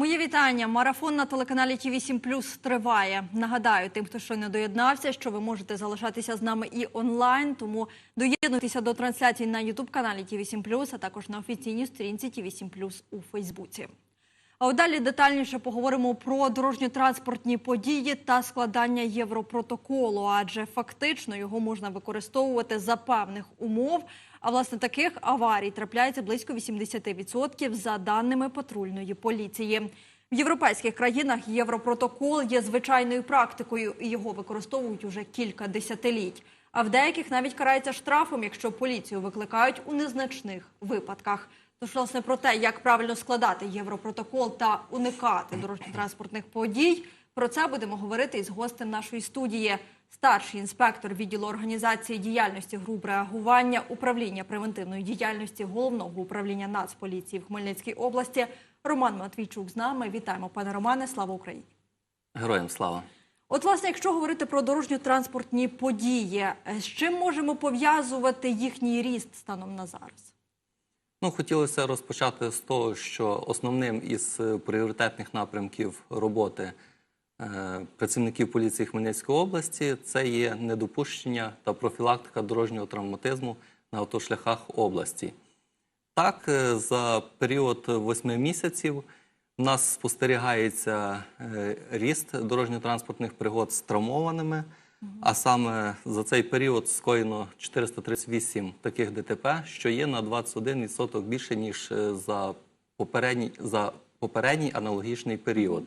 Моє вітання. Марафон на телеканалі ТВ 7 Плюс триває. Нагадаю, тим, хто щойно доєднався, що ви можете залишатися з нами і онлайн. Тому доєднуйтеся до трансляції на Ютуб каналі ТВ 7 Плюс, а також на офіційній сторінці ТВ 7 Плюс у Фейсбуці. А далі детальніше поговоримо про дорожньо-транспортні події та складання європротоколу, адже фактично його можна використовувати за певних умов. А власне таких аварій трапляється близько 80% за даними патрульної поліції. В європейських країнах європротокол є звичайною практикою, і його використовують уже кілька десятиліть. А в деяких навіть карається штрафом, якщо поліцію викликають у незначних випадках. Тож, власне, про те, як правильно складати європротокол та уникати дорожньо-транспортних подій, про це будемо говорити із гостем нашої студії. Старший інспектор відділу організації діяльності груп реагування управління превентивної діяльності головного управління Нацполіції в Хмельницькій області Роман Матвійчук з нами. Вітаємо, пане Романе. Слава Україні! Героям слава. От, власне, якщо говорити про дорожньо-транспортні події, з чим можемо пов'язувати їхній ріст станом на зараз? Ну, хотілося розпочати з того, що основним із пріоритетних напрямків роботи працівників поліції Хмельницької області це є недопущення та профілактика дорожнього травматизму на автошляхах області. Так, е, за період восьми місяців у нас спостерігається е, ріст дорожньо-транспортних пригод з травмованими. А саме за цей період скоєно 438 таких ДТП, що є на 21% більше ніж е, за попередній за попередній аналогічний період.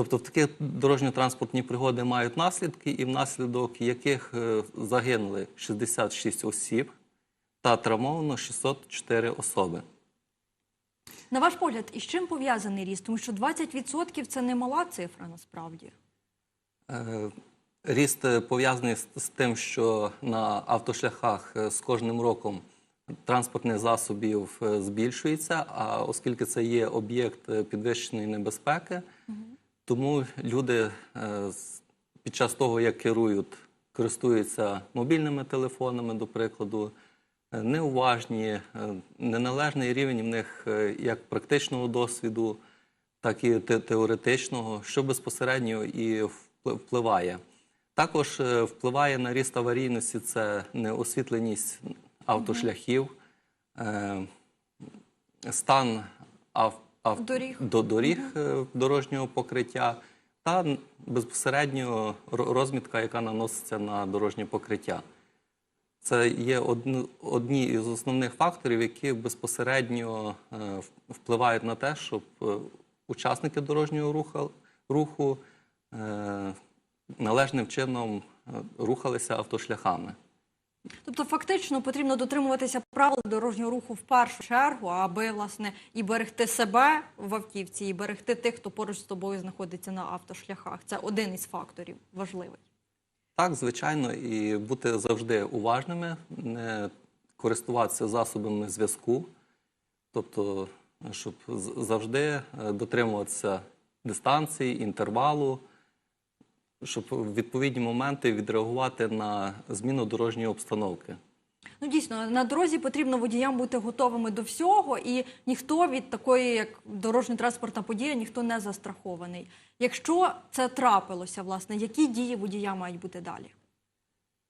Тобто, в такі дорожньо-транспортні пригоди мають наслідки, і внаслідок яких е, загинули 66 осіб та травмовано 604 особи. На ваш погляд, із чим пов'язаний ріст? Тому що 20% – це немала цифра насправді. Е, Ріст е, пов'язаний з, тим, що на автошляхах з кожним роком транспортних засобів збільшується, а оскільки це є об'єкт підвищеної небезпеки, тому люди е, під час того, як керують, користуються мобільними телефонами, до прикладу, е, неуважні, е, неналежний рівень в них як практичного досвіду, так і теоретичного, що безпосередньо і впливає. Також впливає на ріст аварійності це неосвітленість автошляхів, стан ав, ав, Доріг. до доріг е, дорожнього покриття та безпосередньо розмітка, яка наноситься на дорожнє покриття. Це є одні, із основних факторів, які безпосередньо е, впливають на те, щоб е, учасники дорожнього руху, належним чином рухалися автошляхами. Тобто, фактично потрібно дотримуватися правил дорожнього руху в першу чергу, аби власне і берегти себе в автівці, і берегти тих, хто поруч з тобою знаходиться на автошляхах. Це один із факторів важливий. Так, звичайно, і бути завжди уважними, не користуватися засобами зв'язку, тобто, щоб завжди е, дотримуватися дистанції, інтервалу, щоб в відповідні моменти відреагувати на зміну дорожньої обстановки. Ну дійсно на дорозі потрібно водіям бути готовими до всього, і ніхто від такої, як дорожньо-транспортна подія, ніхто не застрахований. Якщо це трапилося, власне, які дії водія мають бути далі?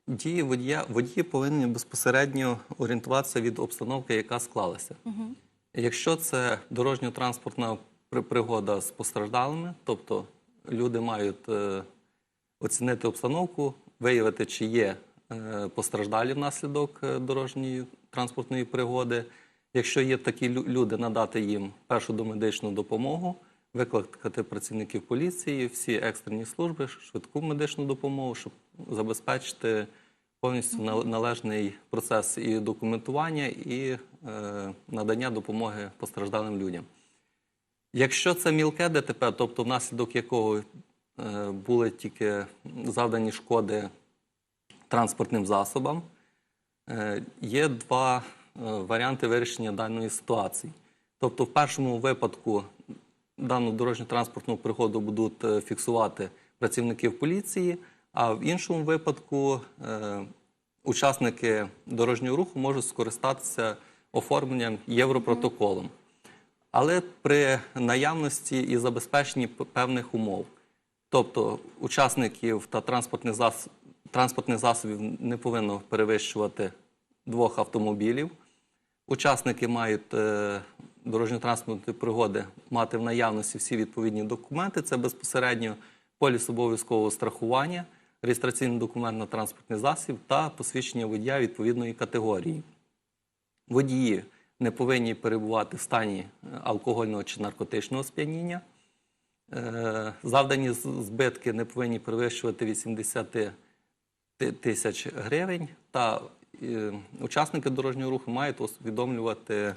Дії водія, водії повинні безпосередньо орієнтуватися від обстановки, яка склалася. Якщо це дорожньо-транспортна пригода з постраждалими, тобто люди мають е, оцінити обстановку, виявити, чи є е, постраждалі внаслідок е, дорожньої транспортної пригоди. Якщо є такі люди, надати їм першу домедичну допомогу, викликати працівників поліції, всі екстрені служби, швидку медичну допомогу, щоб забезпечити повністю належний процес і документування, і е, надання допомоги постраждалим людям. Якщо це мілке ДТП, тобто внаслідок якого були тільки завдані шкоди транспортним засобам, е, є два е, варіанти вирішення даної ситуації. Тобто, в першому випадку дану дорожньо-транспортну пригоду будуть е, фіксувати працівників поліції, а в іншому випадку е, учасники дорожнього руху можуть скористатися оформленням європротоколом. але при наявності і забезпеченні певних умов. Тобто учасників та транспортних, зас... транспортних засобів не повинно перевищувати двох автомобілів. Учасники мають е, дорожньо-транспортної пригоди мати в наявності всі відповідні документи. Це безпосередньо поліс обов'язкового страхування, реєстраційний документ на транспортний засіб та посвідчення водія відповідної категорії. Водії не повинні перебувати в стані е, алкогольного чи наркотичного сп'яніння. Е, Завдані збитки не повинні перевищувати 80 тисяч гривень, та е, учасники дорожнього руху мають усвідомлювати е,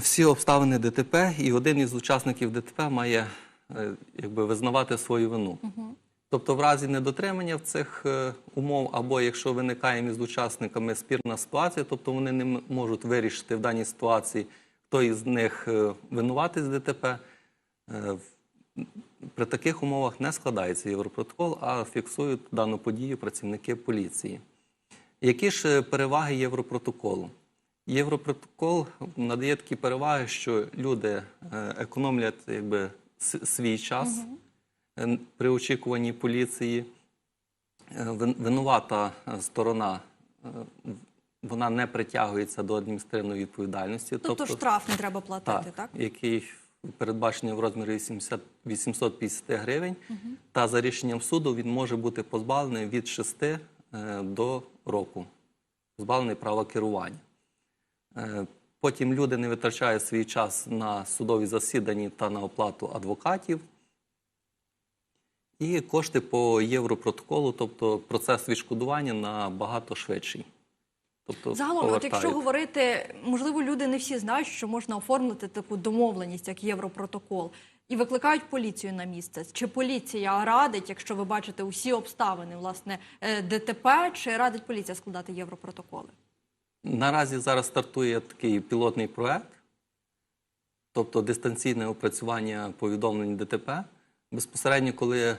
всі обставини ДТП, і один із учасників ДТП має якби, визнавати свою вину. Тобто, в разі недотримання в цих умов, або якщо виникає між учасниками спірна ситуація, тобто вони не можуть вирішити в даній ситуації, хто із них винуватий з ДТП. Е, При таких умовах не складається Європротокол, а фіксують дану подію працівники поліції. Які ж е, переваги Європротоколу? Європротокол надає такі переваги, що люди е, економлять якби, свій час е, при очікуванні поліції. Винувата сторона вона не притягується до адміністративної відповідальності. Тобто, штраф не треба платити, так? який передбачений в розмірі 80, 850 гривень. Та за рішенням суду він може бути позбавлений від 6 е, до року, позбавлений права керування. Е, Потім люди не витрачають свій час на судові засідання та на оплату адвокатів. І кошти по європротоколу, тобто процес відшкодування набагато швидший. Тобто Загалом, от якщо говорити, можливо, люди не всі знають, що можна оформити таку домовленість, як Європротокол, і викликають поліцію на місце. Чи поліція радить, якщо ви бачите усі обставини, власне, е, ДТП, чи радить поліція складати європротоколи? Наразі зараз стартує такий пілотний проект, тобто дистанційне опрацювання повідомлень ДТП. Безпосередньо, коли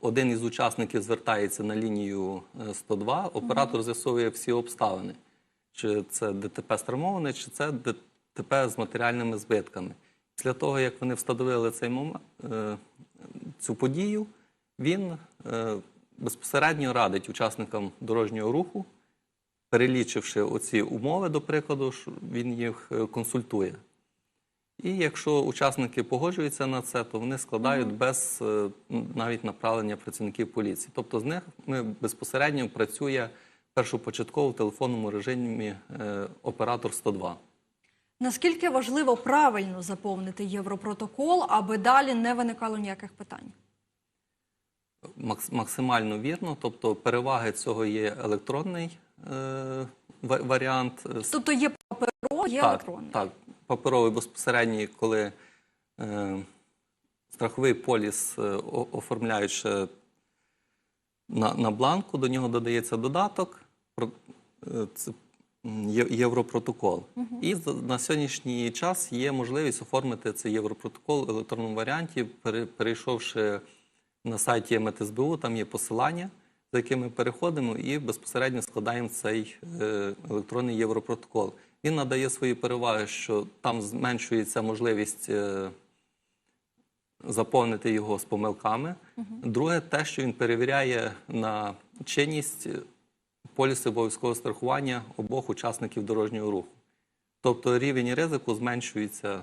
один із учасників звертається на лінію е, 102, оператор з'ясовує всі обставини, чи це ДТП стримоване, чи це ДТП з матеріальними збитками. Після того, як вони встановили цей момент, е, цю подію, він е, безпосередньо радить учасникам дорожнього руху перелічивши оці умови, до прикладу, він їх е, консультує. І якщо учасники погоджуються на це, то вони складають без е, навіть направлення працівників поліції. Тобто з них ми безпосередньо працює першопочатково в телефонному режимі е, оператор 102. Наскільки важливо правильно заповнити Європротокол, аби далі не виникало ніяких питань? Максимально вірно, тобто переваги цього є електронний е, варіант. Тобто є паперовий, є так, електронний. Так, паперовий безпосередній, коли е, страховий поліс е, оформляють ще на, на бланку, до нього додається додаток, е, це Європротокол. І на сьогоднішній час є можливість оформити цей Європротокол в електронному варіанті, пере- перейшовши на сайті МТСБУ, там є посилання, за яким ми переходимо і безпосередньо складаємо цей е, електронний Європротокол. Він надає свої переваги, що там зменшується можливість е, заповнити його з помилками. Друге, те, що він перевіряє на чинність е, полісу обов'язкового страхування обох учасників дорожнього руху. Тобто рівень ризику зменшується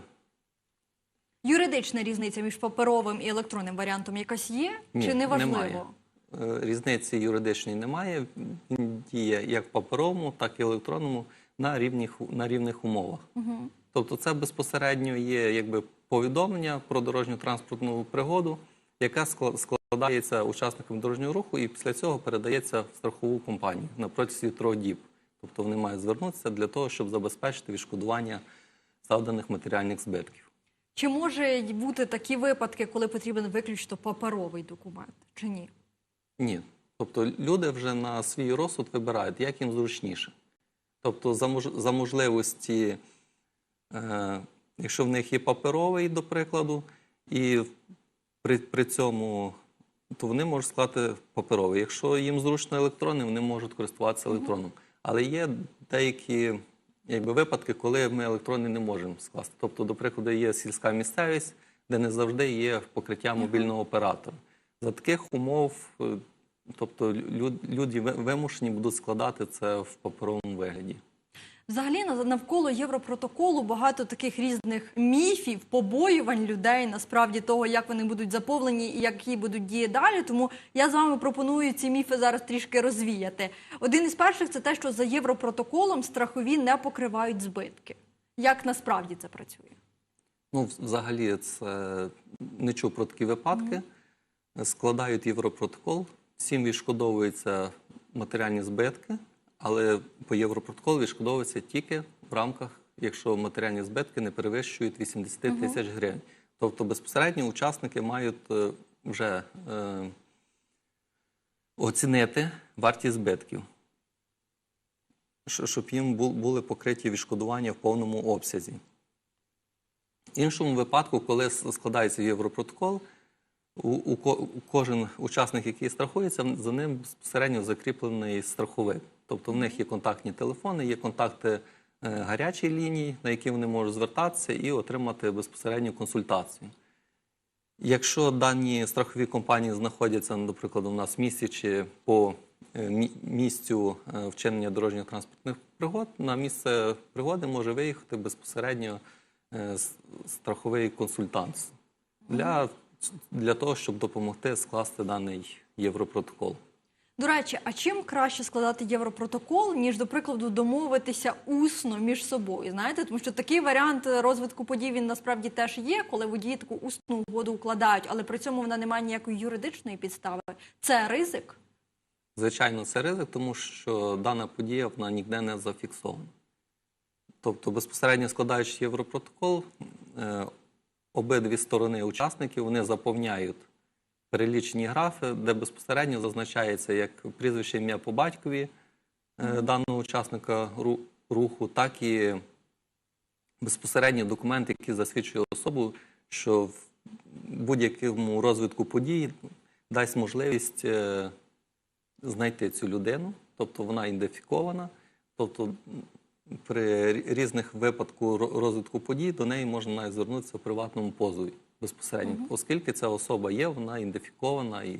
Юридична різниця між паперовим і електронним варіантом якась є? чи не важливо? Немає. Е, Різниці юридичної немає. Він діє як паперовому, так і електронному на рівних, на рівних умовах. Тобто це безпосередньо є якби повідомлення про дорожню транспортну пригоду, скла- складається учасникам дорожнього руху і після цього передається в страхову компанію на протязі трьох діб. Тобто вони мають звернутися для того, щоб забезпечити відшкодування завданих матеріальних збитків. Чи може бути такі випадки, коли потрібен виключно паперовий документ, чи ні? Ні. Тобто люди вже на свій розсуд вибирають, як їм зручніше. Тобто, за, мож, за можливості, е, якщо в них є паперовий, до прикладу, і при, при цьому то вони можуть склати паперовий. Якщо їм зручно електронний, вони можуть користуватися електронним. Але є деякі якби випадки, коли ми електронний не можемо скласти. Тобто, до прикладу, є сільська місцевість, де не завжди є покриття мобільного оператора. За таких умов, е, тобто люди вимушені будуть складати це в паперовому вигляді. Взагалі навколо Європротоколу багато таких різних міфів, побоювань людей, насправді того, як вони будуть заповнені і які будуть дії далі. Тому я з вами пропоную ці міфи зараз трішки розвіяти. Один із перших це те, що за Європротоколом страхові не покривають збитки. Як насправді це працює? Ну, взагалі, це не чув про такі випадки. Складають європротокол, всім відшкодовуються матеріальні збитки, але по європротоколу відшкодовується тільки в рамках, якщо матеріальні збитки не перевищують 80 тисяч гривень. Тобто безпосередньо учасники мають е, вже е, оцінити вартість збитків, щоб їм були покриті відшкодування в повному обсязі. В іншому випадку, коли складається європротокол, у, у, кожен учасник, який страхується, за ним безпосередньо закріплений страховик. Тобто в них є контактні телефони, є контакти е, гарячої лінії, на які вони можуть звертатися і отримати безпосередню консультацію. Якщо дані страхові компанії знаходяться, наприклад, у нас в місті чи по е, місцю е, вчинення дорожньо-транспортних пригод, на місце пригоди може виїхати безпосередньо страховий консультант для, для того, щоб допомогти скласти даний європротокол. До речі, а чим краще складати європротокол, ніж, до прикладу, домовитися усно між собою? Знаєте, тому що такий варіант розвитку подій він насправді теж є, коли водії таку усну угоду укладають, але при цьому вона не має ніякої юридичної підстави. Це ризик. Звичайно, це ризик, тому що дана подія вона ніде не зафіксована. Тобто, безпосередньо складаючи європротокол, е, обидві сторони учасників вони заповняють перелічені графи, де безпосередньо зазначається як прізвище ім'я по батькові е, даного учасника руху, так і безпосередньо документ, який засвідчує особу, що в будь-якому розвитку подій дасть можливість е, знайти цю людину, тобто вона ідентифікована, тобто при різних випадку розвитку подій до неї можна навіть звернутися в приватному позові безпосередньо, оскільки ця особа є, вона ідентифікована і,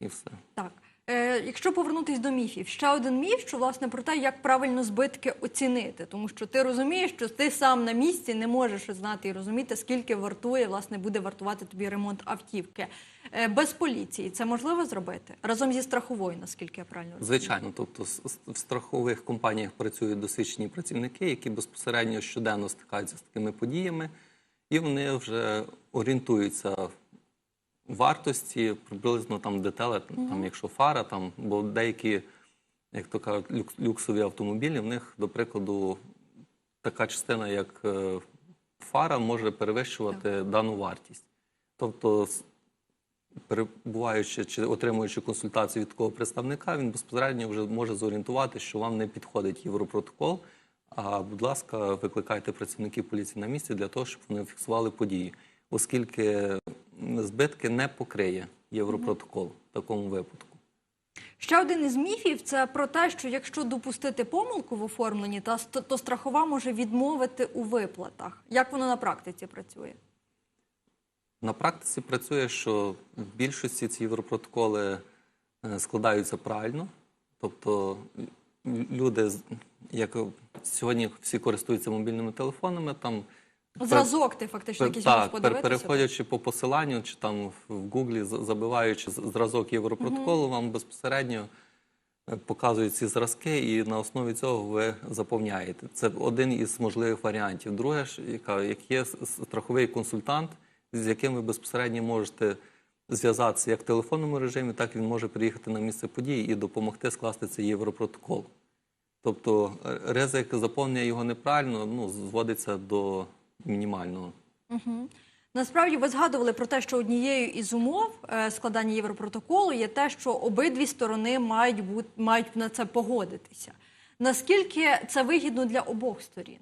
і все. Так. Е, якщо повернутись до міфів, ще один міф, що власне про те, як правильно збитки оцінити, тому що ти розумієш, що ти сам на місці не можеш знати і розуміти, скільки вартує, власне, буде вартувати тобі ремонт автівки. Е, без поліції це можливо зробити разом зі страховою, наскільки я правильно розумію? Звичайно, тобто в страхових компаніях працюють досвідчені працівники, які безпосередньо щоденно стикаються з такими подіями, і вони вже орієнтуються в вартості приблизно там деталі, там, якщо фара, там, бо деякі, як то кажуть, люкс- люксові автомобілі, в них, до прикладу, така частина, як е, фара, може перевищувати дану вартість. Тобто, перебуваючи чи отримуючи консультацію від такого представника, він безпосередньо вже може зорієнтувати, що вам не підходить європротокол. А будь ласка, викликайте працівників поліції на місці для того, щоб вони фіксували події, оскільки збитки не покриє європротокол в такому випадку. Ще один із міфів це про те, що якщо допустити помилку в оформленні, то страхова може відмовити у виплатах. Як воно на практиці працює? На практиці працює, що в більшості ці європротоколи е, складаються правильно. Тобто люди, як сьогодні всі користуються мобільними телефонами, там Зразок ти фактично якийсь можеш так, подивитися? переходячи по посиланню, чи там в Гуглі забиваючи зразок європротоколу, вам безпосередньо е, показують ці зразки, і на основі цього ви заповняєте. Це один із можливих варіантів. Друге, яка як є страховий консультант, з яким ви безпосередньо можете зв'язатися як в телефонному режимі, так він може приїхати на місце події і допомогти скласти цей європротокол. Тобто е, ризик заповнення його неправильно ну, зводиться до мінімального. Насправді ви згадували про те, що однією із умов е, складання європротоколу є те, що обидві сторони мають бути мають на це погодитися. Наскільки це вигідно для обох сторін?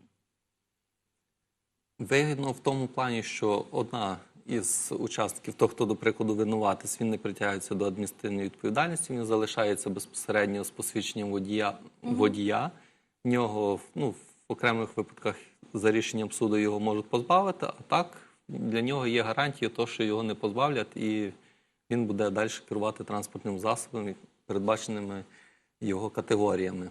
Вигідно в тому плані, що одна із учасників, то, хто, до прикладу, винуватись, він не притягується до адміністративної відповідальності, він залишається безпосередньо з посвідченням водія. водія. В нього ну, окремих випадках за рішенням суду його можуть позбавити, а так для нього є гарантія, того, що його не позбавлять, і він буде далі керувати транспортним засобом, передбаченими його категоріями.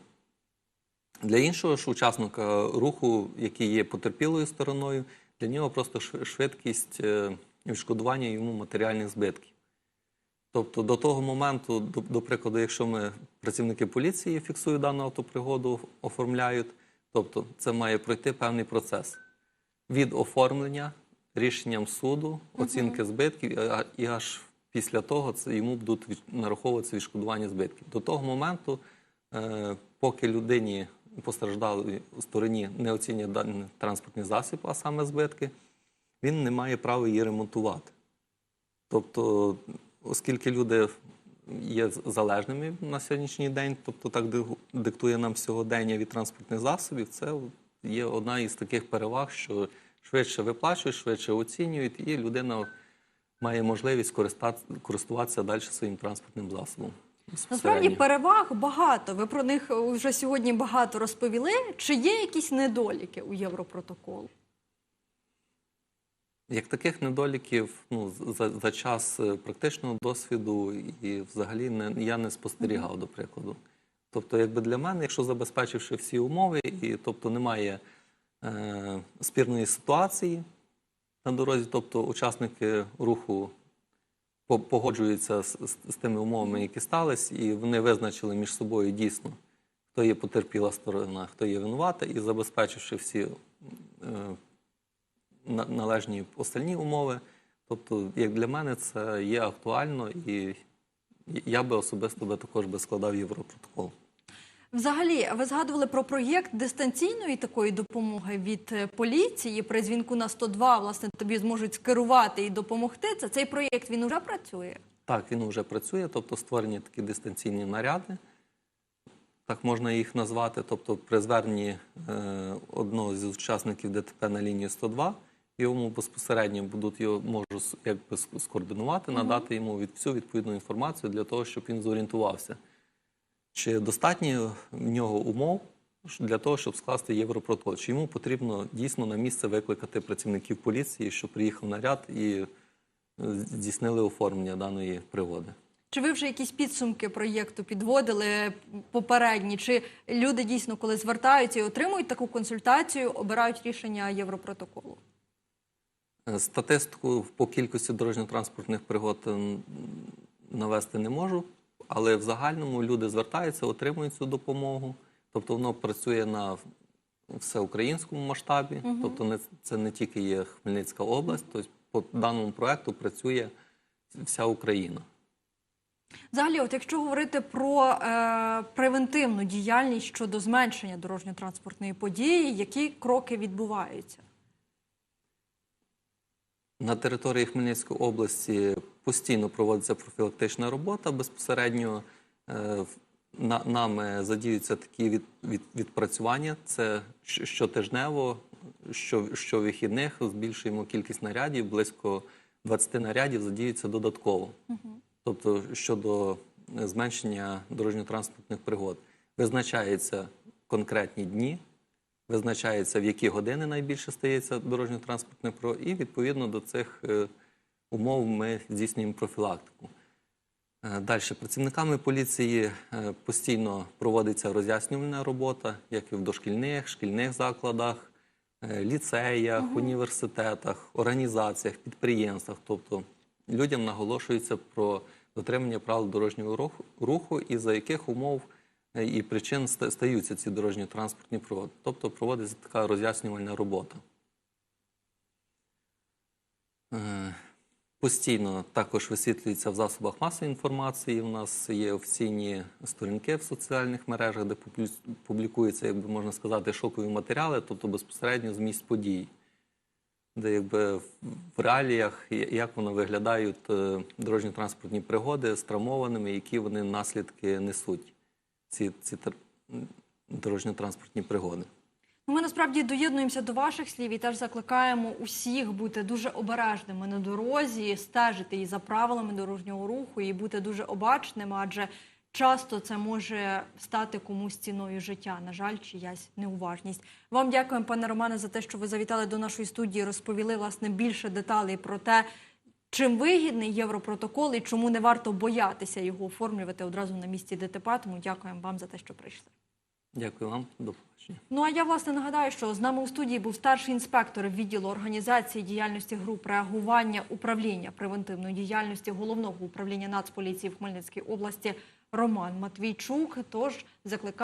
Для іншого ж учасника руху, який є потерпілою стороною, для нього просто швидкість е, відшкодування йому матеріальних збитків. Тобто до того моменту, до, до прикладу, якщо ми працівники поліції фіксують дану автопригоду, оформляють, тобто це має пройти певний процес від оформлення рішенням суду, оцінки збитків, і аж після того це йому будуть нараховуватися відшкодування збитків. До того моменту, е, поки людині постраждалій стороні не даний транспортний засіб, а саме збитки, він не має права її ремонтувати. Тобто, оскільки люди є залежними на сьогоднішній день, тобто так диктує нам сьогодення від транспортних засобів, це є одна із таких переваг, що швидше виплачують, швидше оцінюють, і людина має можливість користуватися далі своїм транспортним засобом. Насправді переваг багато. Ви про них вже сьогодні багато розповіли. Чи є якісь недоліки у Європротоколу? Як таких недоліків ну, за, за час е, практичного досвіду і взагалі не, я не спостерігав, до прикладу. Тобто, якби для мене, якщо забезпечивши всі умови, і тобто немає е, спірної ситуації на дорозі, тобто учасники руху погоджуються з, з, з тими умовами, які стались, і вони визначили між собою дійсно, хто є потерпіла сторона, хто є винувата, і забезпечивши всі е, на- належні остальні умови. Тобто, як для мене, це є актуально, і я би особисто би також би складав європротокол. Взагалі, ви згадували про проєкт дистанційної такої допомоги від е, поліції при дзвінку на 102, власне, тобі зможуть скерувати і допомогти. Це цей проєкт він уже працює. Так, він вже працює, тобто створені такі дистанційні наряди, так можна їх назвати. Тобто, при зверненні е, одного з учасників ДТП на лінію 102, йому безпосередньо будуть його можу якби скоординувати, надати йому від всю відповідну інформацію для того, щоб він зорієнтувався. Чи достатньо в нього умов для того, щоб скласти європротокол? Чи йому потрібно дійсно на місце викликати працівників поліції, щоб приїхав наряд і е, здійснили оформлення даної пригоди? Чи ви вже якісь підсумки проєкту підводили попередні? Чи люди дійсно, коли звертаються і отримують таку консультацію, обирають рішення Європротоколу? Е, Статистику по кількості дорожньо-транспортних пригод навести не можу, але в загальному люди звертаються, отримують цю допомогу. Тобто воно працює на всеукраїнському масштабі, тобто не, це не тільки є Хмельницька область, тобто по даному проекту працює вся Україна. Взагалі, от якщо говорити про е, превентивну діяльність щодо зменшення дорожньо-транспортної події, які кроки відбуваються? На території Хмельницької області постійно проводиться профілактична робота. Безпосередньо е, на, нами задіються такі від, від, відпрацювання. Це щотижнево, що, щовихідних збільшуємо кількість нарядів, близько 20 нарядів задіються додатково. Тобто щодо зменшення дорожньо-транспортних пригод. Визначаються конкретні дні, визначається, в які години найбільше стається дорожньо-транспортних пригод, і відповідно до цих е, умов ми здійснюємо профілактику. Е, Далі працівниками поліції е, постійно проводиться роз'яснювальна робота, як і в дошкільних, шкільних закладах, е, ліцеях, університетах, організаціях, підприємствах. Тобто людям наголошується про дотримання правил дорожнього руху, і за яких умов і причин стаються ці дорожньо-транспортні пригоди. Тобто проводиться така роз'яснювальна робота. Постійно також висвітлюється в засобах масової інформації. У нас є офіційні сторінки в соціальних мережах, де публі- публікуються, як би можна сказати, шокові матеріали, тобто безпосередньо з місць подій, де якби в реаліях як воно виглядають е, дорожньо-транспортні пригоди з травмованими, які вони наслідки несуть, ці, ці дорожньо-транспортні пригоди. Ну, Ми насправді доєднуємося до ваших слів і теж закликаємо усіх бути дуже обережними на дорозі, стежити і за правилами дорожнього руху, і бути дуже обачними, адже часто це може стати комусь ціною життя. На жаль, чиясь неуважність. Вам дякуємо, пане Романе, за те, що ви завітали до нашої студії, розповіли власне більше деталей про те, чим вигідний європротокол і чому не варто боятися його оформлювати одразу на місці ДТП. Тому дякуємо вам за те, що прийшли. Дякую вам, до побачення. Ну а я власне нагадаю, що з нами у студії був старший інспектор відділу організації діяльності груп реагування управління превентивної діяльності головного управління Нацполіції в Хмельницькій області Роман Матвійчук. Тож закликаю.